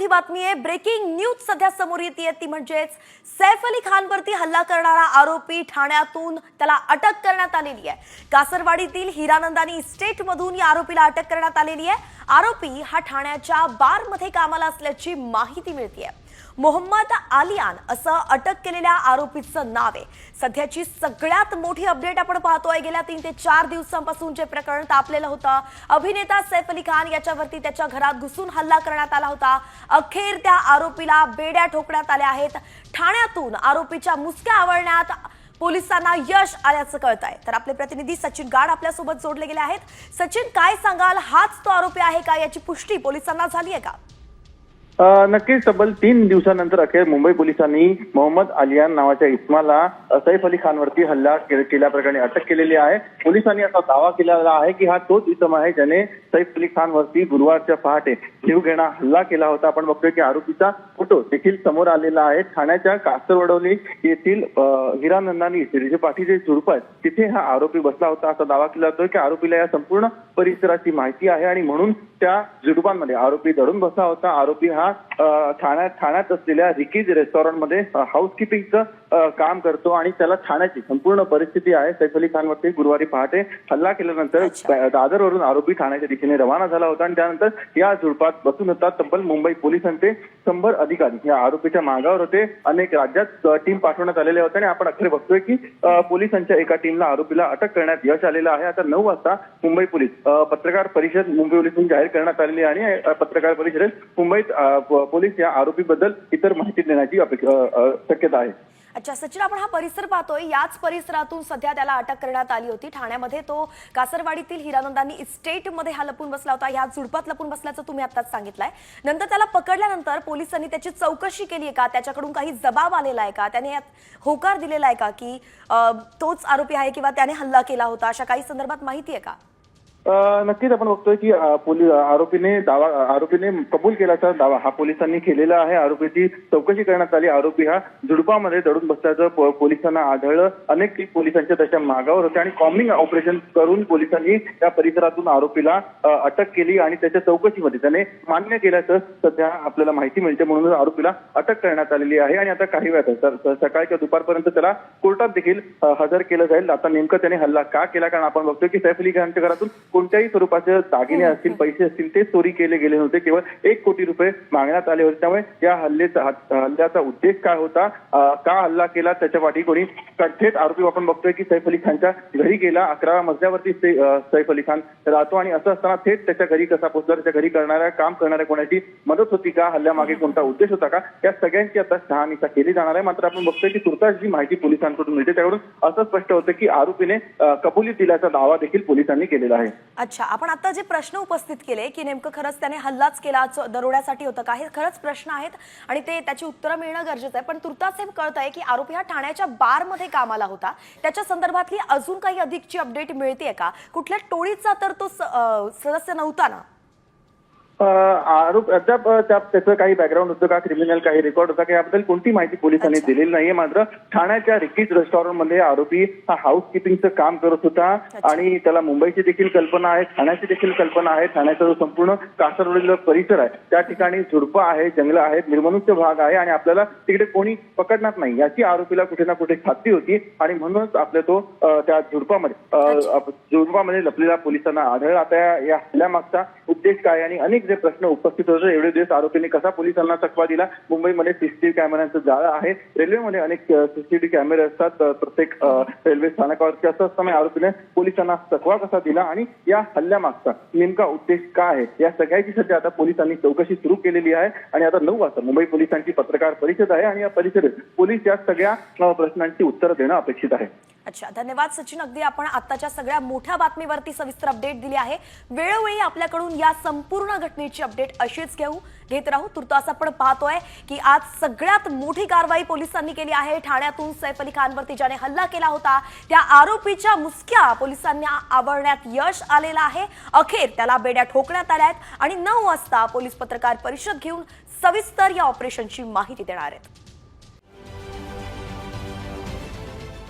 मोठी बातमी आहे. ब्रेकिंग न्यूज सध्या समोर येते ती म्हणजेच सैफ अली खानवरती हल्ला करणारा आरोपी ठाण्यातून त्याला अटक करण्यात आलेली आहे. कासरवाडीतील हिरानंदानी इस्टेटमधून या आरोपीला अटक करण्यात आलेली आहे. आरोपी हा ठाण्याच्या बारमध्ये कामाला असल्याची माहिती मिळते मोहम्मद आलियान असं अटक केलेल्या आरोपीचं नाव आहे. सध्याची सगळ्यात मोठी अपडेट आपण पाहतोय. गेल्या तीन ते चार दिवसांपासून जे प्रकरण तापलेलं होतं अभिनेता सैफ अली खान याच्यावरती त्याच्या घरात घुसून हल्ला करण्यात आला होता. अखेर त्या आरोपीला बेड्या ठोकण्यात आल्या आहेत. ठाण्यातून आरोपीच्या मुसक्या आवळण्यात पोलिसांना यश आल्याचं कळत आहे तर आपले प्रतिनिधी सचिन गाड आपल्यासोबत जोडले गेले आहेत. सचिन काय सांगाल? हाच तो आरोपी आहे का? याची पुष्टी पोलिसांना झाली आहे का? नक्कीच तब्बल तीन दिवसानंतर अखेर मुंबई पोलिसांनी मोहम्मद अलियान नावाच्या इस्माला सैफ अली खानवरती हल्ला केल्याप्रकरणी अटक केलेली आहे. पोलिसांनी असा दावा केलेला आहे की हा तोच इसम आहे ज्याने सैफ अली खानवरती गुरुवारच्या पहाटे जीवघेणा हल्ला केला होता. आपण बघतोय की आरोपीचा फोटो देखील समोर आलेला आहे. ठाण्याच्या कासरवडवली येथील हिरानंदानी जे पाठीचे झुडप आहेत तिथे हा आरोपी बसला होता. असा दावा केला जातोय की आरोपीला या संपूर्ण परिसराची माहिती आहे आणि म्हणून त्या झुडपांमध्ये आरोपी दडून बसला होता. आरोपी हा ठाण्यात ठाण्यात असलेल्या रिकीज रेस्टॉरंटमध्ये हाऊसकीपिंगचं काम करतो आणि त्याला ठाण्याची संपूर्ण परिस्थिती आहे. सैफ अली खानवरती गुरुवारी पहाटे हल्ला केल्यानंतर. दादरवरून आरोपी ठाण्याच्या दिशेने रवाना झाला होता आणि त्यानंतर या झुडपात बसून होता. तब्बल मुंबई पोलिसांचे शंभर अधिकारी या आरोपीच्या मागावर होते. अनेक राज्यात टीम पाठवण्यात आलेले होते आणि आपण अखेर बघतोय की पोलिसांच्या एका टीमला आरोपीला अटक करण्यात यश आलेलं आहे. आता नऊ वाजता मुंबई पोलीस पत्रकार परिषद मुंबई पोलिसांनी जाहीर करण्यात आलेली आणि पत्रकार परिषदेत मुंबईत पोलीस या आरोपीबद्दल इतर माहिती देण्याची शक्यता आहे. अच्छा सचिन आपण हा परिसर पाहतोय. याच परिसरातून सध्या त्याला अटक करण्यात आली होती. ठाण्यामध्ये तो कासरवाडीतील हिरानंदांनी इस्टेटमध्ये हा लपून बसला होता. ह्या झुडपात लपून बसल्याचं तुम्ही आताच सांगितलंय. नंतर त्याला पकडल्यानंतर पोलिसांनी त्याची चौकशी केली आहे का? त्याच्याकडून काही जबाब आलेला आहे का? त्याने होकार दिलेला आहे का की तोच आरोपी आहे किंवा त्याने हल्ला केला होता? अशा काही संदर्भात माहिती आहे का? नक्कीच आपण बघतोय की पोलीस आरोपीने दावा आरोपीने कबूल केल्याचा दावा हा पोलिसांनी केलेला आहे. आरोपीची चौकशी करण्यात आली. आरोपी हा झुडपामध्ये दडून बसल्याचं पोलिसांना आढळलं. अनेक पोलिसांच्या तशा मागावर होते आणि कॉम्बिंग ऑपरेशन करून पोलिसांनी त्या परिसरातून आरोपीला अटक केली आणि त्याच्या चौकशीमध्ये त्याने मान्य केल्याचं सध्या आपल्याला माहिती मिळते. म्हणून आरोपीला अटक करण्यात आलेली आहे आणि आता काही वेळात तर- सकाळी किंवा दुपारपर्यंत त्याला कोर्टात देखील हजर केलं जाईल. आता नेमकं त्याने हल्ला का केला? कारण आपण बघतोय की सैफ अली खानच्या घरातून कोणत्याही स्वरूपाचे दागिने असतील पैसे असतील ते चोरी केले गेले नव्हते. केवळ एक कोटी रुपये मागण्यात आले होते. त्यामुळे या हल्लेचा हल्ल्याचा उद्देश काय होता? का हल्ला केला? त्याच्या पाठी कोणी थेट आरोपी आपण बघतोय की सैफ अली खानच्या घरी गेला. अकराव्या मजल्यावरती सैफ अली खान राहतो आणि असं असताना थेट त्याच्या घरी कसा पोहोचला? त्याच्या घरी करणाऱ्या काम करणाऱ्या कोणाची मदत होती का? हल्ल्यामागे कोणता उद्देश होता का? या सगळ्यांची आता शहानिशा केली जाणार आहे. मात्र आपण बघतोय की तुर्तास जी माहिती पोलिसांकडून मिळते. त्याकडून असं स्पष्ट होतं की आरोपीने कबुली दिल्याचा दावा देखील पोलिसांनी केलेला आहे. अच्छा आपण आता जे प्रश्न उपस्थित केले की नेमकं खरंच त्याने हल्लाच केला चो दरोड्यासाठी होतं का हे खरंच प्रश्न आहेत आणि ते त्याची उत्तरं मिळणं गरजेचं आहे. पण तुर्तास हे कळत आहे की आरोपी हा ठाण्याच्या बारमध्ये कामाला होता. त्याच्या संदर्भातली अजून काही अधिकची अपडेट मिळते का? कुठल्या टोळीचा तर तो स- अं, सदस्य नव्हता ना? आरोप अद्याप त्याचं काही बॅकग्राऊंड होतं का क्रिमिनल काही रेकॉर्ड होता का याबद्दल कोणती माहिती पोलिसांनी. दिलेली नाहीये मात्र ठाण्याच्या रिकीज रेस्टॉरंटमध्ये आरोपी हा हाऊस किपिंगचं काम करत होता आणि त्याला मुंबईची देखील कल्पना आहे ठाण्याची देखील कल्पना आहे ठाण्याचा जो संपूर्ण कासरवडीला परिसर आहे त्या ठिकाणी झुडपं आहे जंगलं आहेत निर्मनुष्य भाग आहे आणि आपल्याला तिकडे कोणी पकडणार नाही याची आरोपीला कुठे ना कुठे खात्री होती आणि म्हणूनच आपल्या तो त्या झुडपामध्ये झुडपामध्ये लपलेला पोलिसांना आढळ आता या- या हल्ल्यामागचा उद्देश काय आणि अनेक जे प्रश्न उपस्थित होते एवढे दिवस आरोपींनी कसा पोलिसांना चकवा दिला? मुंबईमध्ये सीसीटीव्ही कॅमेऱ्यांचं जाळं आहे. रेल्वेमध्ये अनेक सीसीटीव्ही कॅमेरे असतात. प्रत्येक रेल्वे स्थानकावरती असं असताना आरोपीने पोलिसांना चकवा कसा दिला आणि या हल्ल्यामागचा नेमका उद्देश काय आहे? या सगळ्याची सध्या आता पोलिसांनी चौकशी सुरू केलेली आहे आणि आता नऊ वाजता मुंबई पोलिसांची पत्रकार परिषद आहे आणि या परिषदेत पोलीस या सगळ्या प्रश्नांची उत्तरं देणं अपेक्षित आहे. अच्छा धन्यवाद सचिन. अगदी आपण आताच्या सगळ्या मोठ्या बातमीवरती सविस्तर अपडेट दिली आहे. वेळोवेळी आपल्याकडून या संपूर्ण घटनेची अपडेट अशीच घेऊ घेत राहू. तुर्तास आपण पाहतोय की आज सगळ्यात मोठी कारवाई पोलिसांनी केली आहे. ठाण्यातून सैफ अली खानवरती ज्याने हल्ला केला होता त्या आरोपीच्या मुसक्या पोलिसांनी आवरण्यात यश आलेलं आहे. अखेर त्याला बेड्या ठोकण्यात आल्या आहेत आणि नऊ वाजता पोलीस पत्रकार परिषद घेऊन सविस्तर या ऑपरेशनची माहिती देणार आहेत.